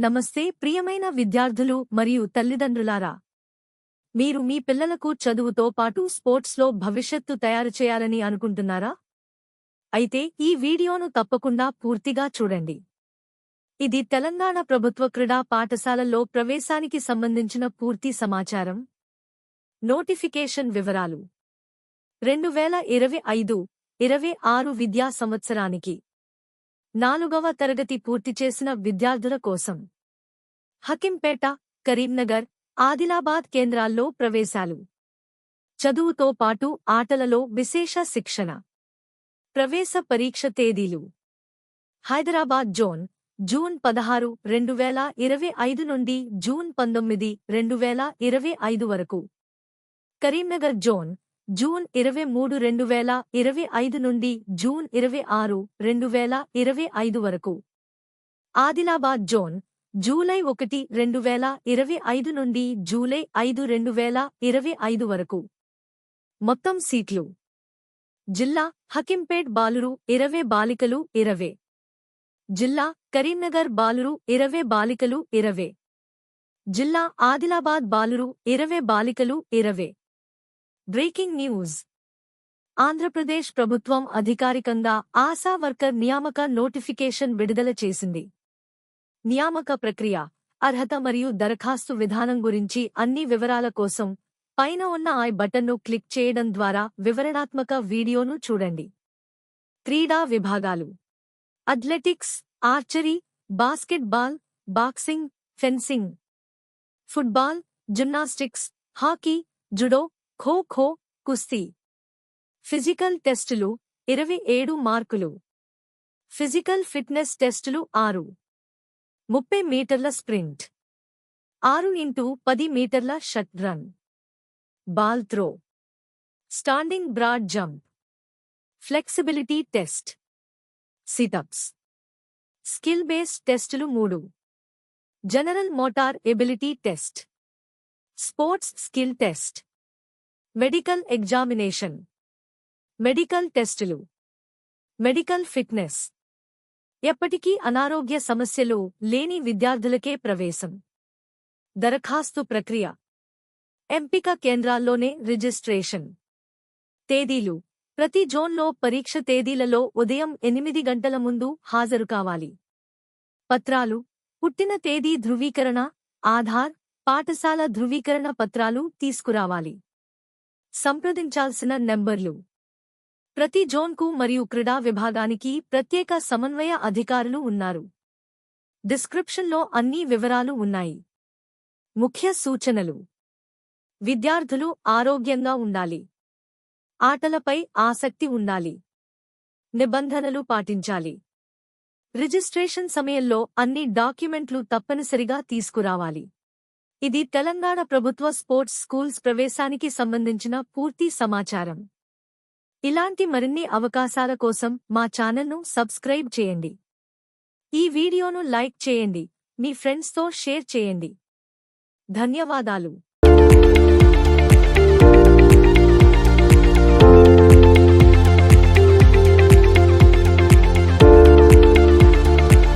నమస్తే ప్రియమైన విద్యార్థులు మరియు తల్లిదండ్రులారా. మీరు మీ పిల్లలకు చదువుతో పాటు స్పోర్ట్స్లో భవిష్యత్తు తయారు చేయాలని అనుకుంటున్నారా? అయితే ఈ వీడియోను తప్పకుండా పూర్తిగా చూడండి. ఇది తెలంగాణ ప్రభుత్వ క్రీడా పాఠశాలల్లో ప్రవేశానికి సంబంధించిన పూర్తి సమాచారం. నోటిఫికేషన్ వివరాలు. రెండు వేల ఇరవై ఐదు ఇరవై ఆరు విద్యా సంవత్సరానికి నాలుగవ తరగతి పూర్తి చేసిన విద్యార్థుల కోసం. హకింపేట కరీంనగర్ ఆదిలాబాద్ కేంద్రాల్లో ప్రవేశాలు. చదువుతో పాటు ఆటలలో విశేష శిక్షణ. ప్రవేశ పరీక్ష తేదీలు. హైదరాబాద్ జోన్ జూన్ పదహారు రెండు వేల ఇరవై ఐదు నుండి జూన్ పంతొమ్మిది రెండు వేల ఇరవై ఐదు వరకు. కరీంనగర్ జోన్ జూన్ ఇరవై మూడు రెండు వేల ఇరవై ఐదు నుండి జూన్ ఇరవై ఆరు రెండు వేల ఇరవై ఐదు వరకు. ఆదిలాబాద్ జోన్ జూలై ఒకటి రెండు వేల ఇరవై ఐదు నుండి జూలై ఐదు రెండు వేల ఇరవై ఐదు వరకు. మొత్తం సీట్లు. జిల్లా హకింపేట్ బాలురు ఇరవై బాలికలు ఇరవై. జిల్లా కరీంనగర్ బాలురు ఇరవై బాలికలు ఇరవై. జిల్లా ఆదిలాబాద్ బాలురు ఇరవై బాలికలు ఇరవై. Breaking news. ఆంధ్రప్రదేశ్ ప్రభుత్వం అధికారికంగా ఆశా వర్కర్ నియామక నోటిఫికేషన్ విడుదల చేసింది. నియామక ప్రక్రియ అర్హత మరియు దరఖాస్తు విధానం గురించి అన్ని వివరాల కోసం పైన ఉన్న ఐ బటన్ను క్లిక్ చేయడం ద్వారా వివరణాత్మక వీడియోను చూడండి. క్రీడా విభాగాలు. Athletics archery basketball boxing fencing. Football gymnastics hockey judo kho kho కుస్తీ. ఫిజికల్ టెస్టులు ఇరవై ఏడు మార్కులు. ఫిజికల్ ఫిట్నెస్ టెస్టులు ఆరు. ముప్పై మీటర్ల స్ప్రింట్. ఆరు ఇంటూ పది మీటర్ల shuttle run. Ball throw. Standing broad jump. Flexibility test. Situps. Skill based టెస్టులు మూడు. General motor ability test. Sports skill test. Medical examination. Medical టెస్టులు. Medical fitness. ఎప్పటికీ అనారోగ్య సమస్యలు లేని విద్యార్థులకే ప్రవేశం. దరఖాస్తు ప్రక్రియ. ఎంపిక కేంద్రాల్లోనే రిజిస్ట్రేషన్. తేదీలు. ప్రతి జోన్లో పరీక్ష తేదీలలో ఉదయం ఎనిమిది గంటల ముందు హాజరు కావాలి. పత్రాలు. పుట్టిన తేదీ ధృవీకరణ ఆధార్ పాఠశాల ధృవీకరణ పత్రాలు తీసుకురావాలి. సంప్రదించాల్సిన నెంబర్లు. ప్రతి జోన్కు మరియు క్రీడా విభాగానికి ప్రత్యేక సమన్వయ అధికారులు ఉన్నారు. డిస్క్రిప్షన్లో అన్ని వివరాలు ఉన్నాయి. ముఖ్య సూచనలు. విద్యార్థులు ఆరోగ్యంగా ఉండాలి. ఆటలపై ఆసక్తి ఉండాలి. నిబంధనలు పాటించాలి. రిజిస్ట్రేషన్ సమయంలో అన్ని డాక్యుమెంట్లు తప్పనిసరిగా తీసుకురావాలి. ఇది తెలంగాణ ప్రభుత్వ స్పోర్ట్స్ స్కూల్స్ ప్రవేశానికి సంబంధించిన పూర్తి సమాచారం. ఇలాంటి మరిన్ని అవకాశాల కోసం మా ఛానల్ను సబ్స్క్రైబ్ చేయండి. ఈ వీడియోను లైక్ చేయండి మీ ఫ్రెండ్స్తో షేర్ చేయండి. ధన్యవాదాలు.